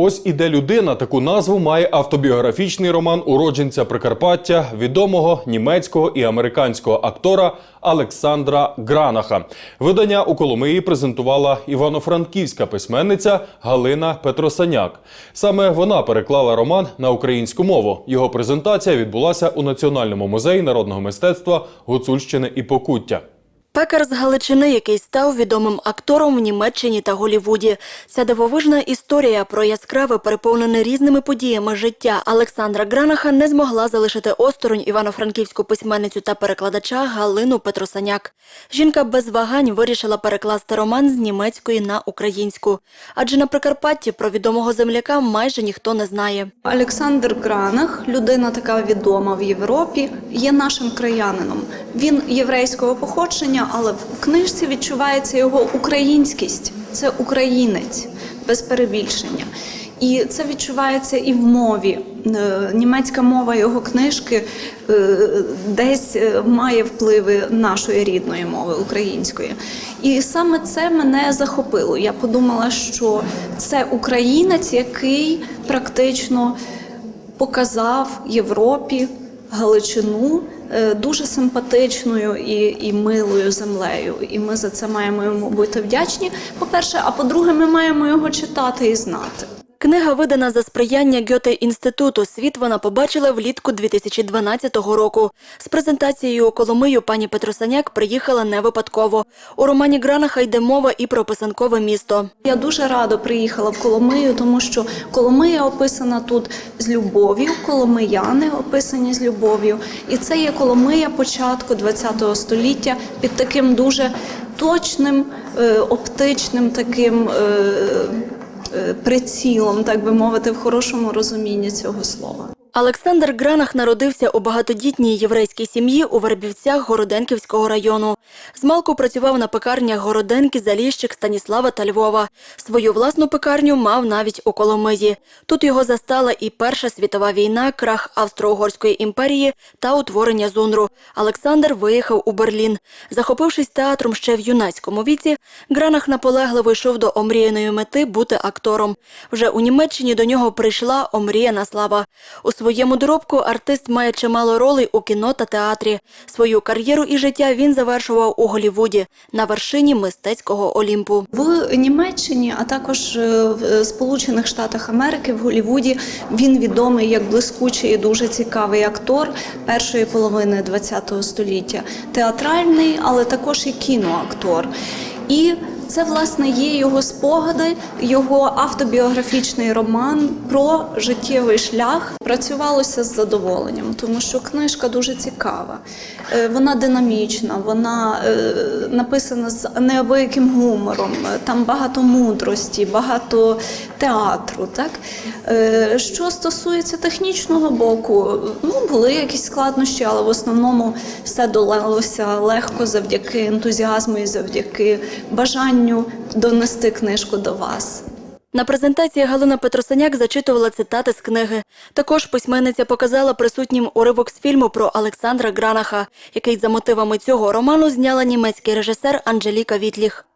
Ось іде людина. Таку назву має автобіографічний роман уродженця Прикарпаття, відомого німецького і американського актора Олександра Гранаха. Видання у Коломиї презентувала івано-франківська письменниця Галина Петросаняк. Саме вона переклала роман на українську мову. Його презентація відбулася у Національному музеї народного мистецтва Гуцульщини і Покуття. Пекар з Галичини, який став відомим актором в Німеччині та Голівуді. Ця дивовижна історія про яскраве, переповнене різними подіями життя Олександра Гранаха не змогла залишити осторонь івано-франківську письменницю та перекладача Галину Петросаняк. Жінка без вагань вирішила перекласти роман з німецької на українську. Адже на Прикарпатті про відомого земляка майже ніхто не знає. Олександр Гранах, людина така відома в Європі, є нашим краянином. Він єврейського походження, але в книжці відчувається його українськість. Це українець без перебільшення. І це відчувається і в мові. Е, Німецька мова його книжки е, десь е, має впливи нашої рідної мови української. І саме це мене захопило. Я подумала, що це українець, який практично показав Європі Галичину дуже симпатичною і, і милою землею. І ми за це маємо йому бути вдячні. По-перше, а по-друге, ми маємо його читати і знати. Книга видана за сприяння Гьоте інституту. Світ вона побачила влітку 2012 року. З презентацією Коломию пані Петросаняк приїхала не випадково. У романі Гранаха йде мова і про писанкове місто. Я дуже радо приїхала в Коломию, тому що Коломия описана тут з любов'ю, коломияни описані з любов'ю. І це є Коломия початку ХХ століття під таким дуже точним, е, оптичним таким. Е, Прицілом, так би мовити, в хорошому розумінні цього слова. Олександр Гранах народився у багатодітній єврейській сім'ї у Вербівцях Городенківського району. Змалку працював на пекарнях Городенки, Заліщик, Станіслава та Львова. Свою власну пекарню мав навіть у Коломиї. Тут його застала і Перша світова війна, крах Австро-Угорської імперії та утворення ЗУНРу. Олександр виїхав у Берлін. Захопившись театром ще в юнацькому віці, Гранах наполегливо йшов до омріяної мети бути актором. Вже у Німеччині до нього прийшла омріяна слава. У своєму доробку артист має чимало ролей у кіно та театрі. Свою кар'єру і життя він завершував у Голлівуді на вершині мистецького Олімпу. В Німеччині, а також е, в Сполучених Штатах Америки, в Голлівуді він відомий як блискучий і дуже цікавий актор першої половини ХХ століття, театральний, але також і кіноактор. І це власне є його спогади, його автобіографічний роман про життєвий шлях. Працювалося з задоволенням, тому що книжка дуже цікава. Е, Вона динамічна, вона е, написана з неабияким гумором. е, Там багато мудрості, багато театру. Так що стосується технічного боку, ну були якісь складнощі, але в основному все долалося легко завдяки ентузіазму і завдяки бажанню донести книжку до вас. На презентації Галина Петросаняк зачитувала цитати з книги. Також письменниця показала присутнім уривок з фільму про Олександра Гранаха, який за мотивами цього роману зняла німецький режисер Анжеліка Вітліх.